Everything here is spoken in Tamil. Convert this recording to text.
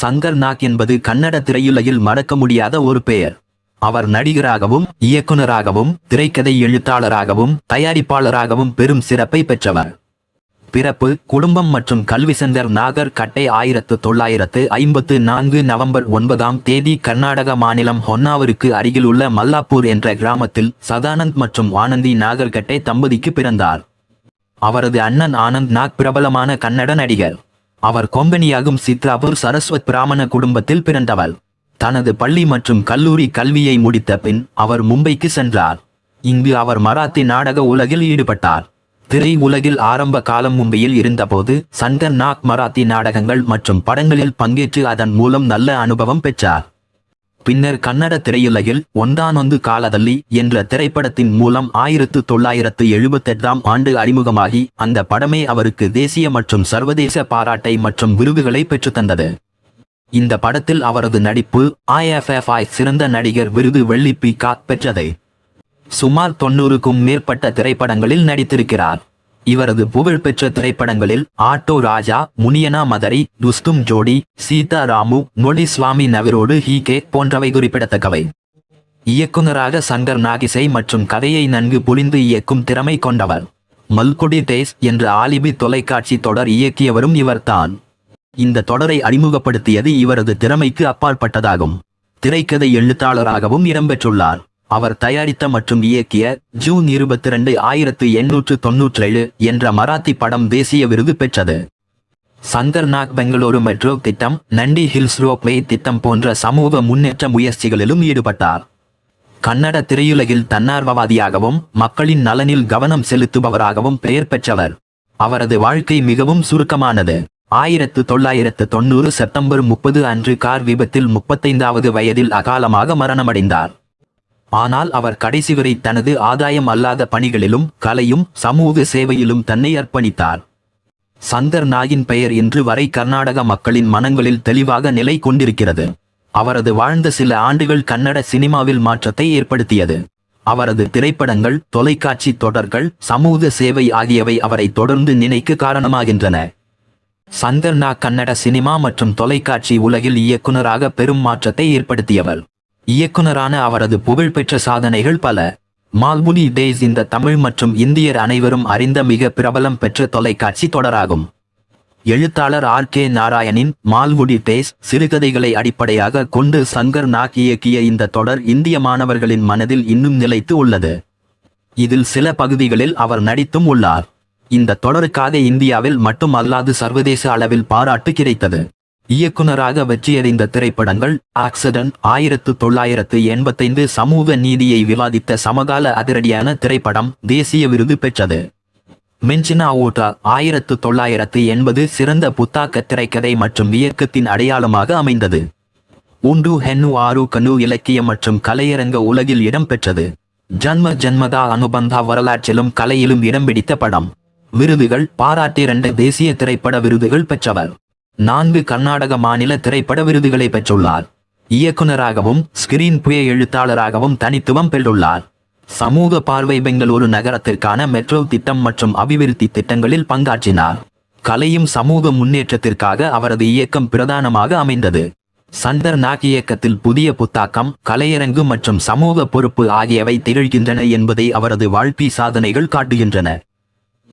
சங்கர் நாக் என்பது கன்னட திரையுலகில் மறக்க முடியாத ஒரு பெயர். அவர் நடிகராகவும் இயக்குனராகவும் திரைக்கதை எழுத்தாளராகவும் தயாரிப்பாளராகவும் பெரும் சிறப்பை பெற்றவர். பிறப்பு குடும்பம் மற்றும் கல்வி செந்தர் நாகர் கட்டை ஆயிரத்து தொள்ளாயிரத்து ஐம்பத்து நான்கு நவம்பர் ஒன்பதாம் தேதி கர்நாடக மாநிலம் ஹொன்னாவருக்கு அருகிலுள்ள மல்லாப்பூர் என்ற கிராமத்தில் சதானந்த் மற்றும் ஆனந்தி நாகர்கட்டை தம்பதிக்கு பிறந்தார். அவரது அண்ணன் ஆனந்த் நாக் பிரபலமான கன்னட நடிகர். அவர் கொங்கனியாகும் சித்ராபூர் சரஸ்வத் பிராமண குடும்பத்தில் பிறந்தவர் தனது பள்ளி மற்றும் கல்லூரி கல்வியை முடித்த பின் அவர் மும்பைக்கு சென்றார். இங்கு அவர் மராத்தி நாடக உலகில் ஈடுபட்டார். திரை உலகில் ஆரம்ப காலம் மும்பையில் இருந்தபோது சங்கர் நாக் மராத்தி நாடகங்கள் மற்றும் படங்களில் பங்கேற்று அதன் மூலம் நல்ல அனுபவம் பெற்றார். பின்னர் கன்னட திரையுலகில் ஒன்றானொந்து காலதள்ளி என்ற திரைப்படத்தின் மூலம் ஆயிரத்து தொள்ளாயிரத்து எழுபத்தெட்டாம் ஆண்டு அறிமுகமாகி அந்த படமே அவருக்கு தேசிய மற்றும் சர்வதேச பாராட்டை மற்றும் விருதுகளை பெற்றுத்தந்தது இந்த படத்தில் அவரது நடிப்பு ஐஎஃப்எஃப்ஐ சிறந்த நடிகர் விருது வெள்ளிப்பி காத் பெற்றது. சுமார் தொண்ணூறுக்கும் மேற்பட்ட திரைப்படங்களில் நடித்திருக்கிறார். இவரது புகழ்பெற்ற திரைப்படங்களில் ஆட்டோ ராஜா முனியனா மதரி துஸ்தும் ஜோடி சீதா ராமு நொடி சுவாமி நவரோடு ஹீகே போன்றவை குறிப்பிடத்தக்கவை. இயக்குனராக சங்கர் நாகிசை மற்றும் கதையை நன்கு புரிந்து இயக்கும் திறமை கொண்டவர். மல்குடி தேஸ் என்ற ஆலிபி தொலைக்காட்சி தொடர் இயக்கியவரும் இவர்தான். இந்த தொடரை அறிமுகப்படுத்தியது இவரது திறமைக்கு அப்பாற்பட்டதாகும். திரைக்கதை எழுத்தாளராகவும் இடம்பெற்றுள்ளார் அவர் தயாரித்த மற்றும் இயக்கிய ஜூன் இருபத்தி ரெண்டு ஆயிரத்து எண்ணூற்று தொன்னூற்றேழு என்ற மராத்தி படம் தேசிய விருது பெற்றது. சங்கர் நாக் பெங்களூரு மெட்ரோ திட்டம் நண்டி ஹில்ஸ் ரோப்வே திட்டம் போன்ற சமூக முன்னேற்ற முயற்சிகளிலும் ஈடுபட்டார். கன்னட திரையுலகில் தன்னார்வவாதியாகவும் மக்களின் நலனில் கவனம் செலுத்துபவராகவும் பெயர் பெற்றவர். அவரது வாழ்க்கை மிகவும் சுருக்கமானது. ஆயிரத்து தொள்ளாயிரத்து தொண்ணூறு செப்டம்பர் முப்பது அன்று கார் விபத்தில் முப்பத்தைந்தாவது வயதில் அகாலமாக மரணமடைந்தார். ஆனால் அவர் கடைசி வரை தனது ஆதாயம் அல்லாத பணிகளிலும் கலையும் சமூக சேவையிலும் தன்னை அர்ப்பணித்தார். சந்தர் நாயின் பெயர் இன்று வரை கர்நாடக மக்களின் மனங்களில் தெளிவாக நிலை கொண்டிருக்கிறது. அவரது வாழ்ந்த சில ஆண்டுகள் கன்னட சினிமாவில் மாற்றத்தை ஏற்படுத்தியது. அவரது திரைப்படங்கள் தொலைக்காட்சி தொடர்கள் சமூக சேவை ஆகியவை அவரை தொடர்ந்து நினைக்க காரணமாகின்றன. சந்தர்னா கன்னட சினிமா மற்றும் தொலைக்காட்சி உலகில் இயக்குனராக பெரும் மாற்றத்தை ஏற்படுத்தியவர். இயக்குனரான அவரது புகழ்பெற்ற சாதனைகள் பல. மால்முனி டேஸ் இந்த தமிழ் மற்றும் இந்தியர் அனைவரும் அறிந்த மிக பிரபலம் பெற்ற தொலைக்காட்சி தொடராகும். எழுத்தாளர் ஆர் கே நாராயணின் மால்முடி டேஸ் சிறுகதைகளை அடிப்படையாக கொண்டு சங்கர் நாக் இயக்கிய இந்த தொடர் இந்திய மாணவர்களின் மனதில் இன்னும் நிலைத்து உள்ளது. இதில் சில பகுதிகளில் அவர் நடித்தும் உள்ளார். இந்த தொடருக்காக இந்தியாவில் மட்டும் அல்லாது சர்வதேச அளவில் பாராட்டு கிடைத்தது. இயக்குனராக வெற்றியடைந்த திரைப்படங்கள் ஆக்சிடென்ட் ஆயிரத்து தொள்ளாயிரத்து எண்பத்தைந்து சமூக நீதியை விவாதித்த சமகால அதிரடியான திரைப்படம் தேசிய விருது பெற்றது. மின்சினா ஓட்டா ஆயிரத்து தொள்ளாயிரத்து எண்பது சிறந்த புத்தாக்க திரைக்கதை மற்றும் இயக்கத்தின் அடையாளமாக அமைந்தது. உண்டு ஹென்னு ஆரு கனு இலக்கியம் மற்றும் கலையரங்க உலகில் இடம்பெற்றது ஜன்ம ஜன்மதா அனுபந்தா வரலாற்றிலும் கலையிலும் இடம் பிடித்த படம். விருதுகள் பாராட்டி இரண்டு தேசிய திரைப்பட விருதுகள் பெற்றவர். நான்கு கர்நாடக மாநில திரைப்பட விருதுகளை பெற்றுள்ளார். இயக்குனராகவும் ஸ்கிரீன் புய எழுத்தாளராகவும் தனித்துவம் பெற்றுள்ளார். சமூக பார்வை பெங்களூரு நகரத்திற்கான மெட்ரோ திட்டம் மற்றும் அபிவிருத்தி திட்டங்களில் பங்காற்றினார். கலையும் சமூக முன்னேற்றத்திற்காக அவரது இயக்கம் பிரதானமாக அமைந்தது. சந்தர் நாக் இயக்கத்தில் புதிய புத்தாக்கம் கலையரங்கு மற்றும் சமூக பொறுப்பு ஆகியவை திகழ்கின்றன என்பதை அவரது வாழ்க்கை சாதனைகள் காட்டுகின்றன.